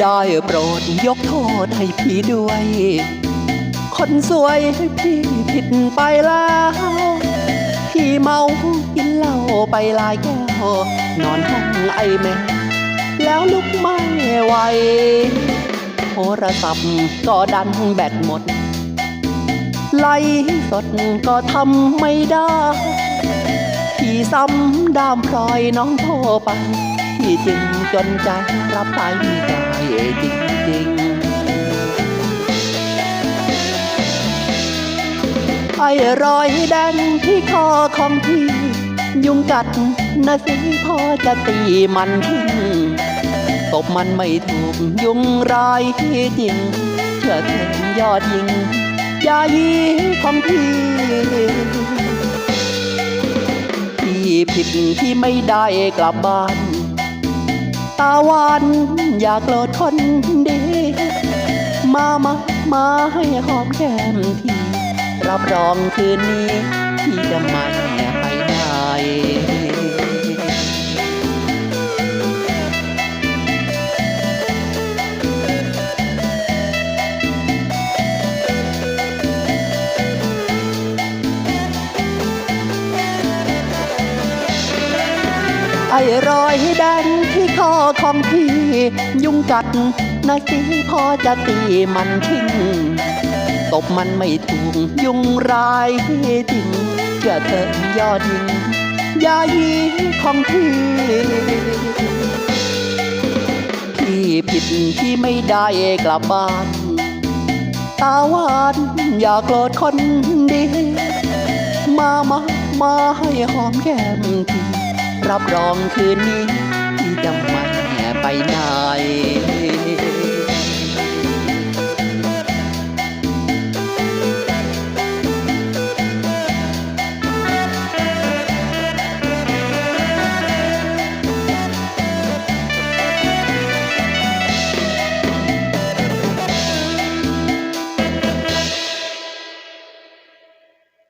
ได้โปรดยกโทษให้พี่ด้วย คนสวยให้พี่ผิดไปแล้ว พี่เมากินเหล้าไปหลายแก้วนอนห้องไอแม่แล้วลุกไม่ไหวโทรศัพท์ก็ดันแบตหมด ไล่สดก็ทำไม่ได้ พี่ซ้ำดามพลอยน้องโทรไป พี่จึงจนใจรับไปไม่ได้จริงๆไอ้รอยแดงที่คอของพี่ ยุงกัดนะสิพอจะตีมันทิ้งตบมันไม่ถูกยุงร้ายที่จริง เชื่อเถิดยอดยิงยายีของพี่พี่ผิดที่ไม่ได้กลับบ้าน ตาหวานอยากโกรธคนดี มามามาให้หอมแก้มทีรับรองคืนนี้ ที่จะไม่ไปได้ ไอ้รอยแดงที่คอของพี่ ยุงกัดนะสิพอจะตีมันทิ้งตบมันไม่ถูกยุงร้ายจริงเชื่อเธอยอดยิงยายีของพี่พี่ผิดที่ไม่ได้กลับบ้านตาหวานอย่าโกรธคนดี มามามาให้หอมแก้มที รับรองคืนนี้ จะไม่ไปไหน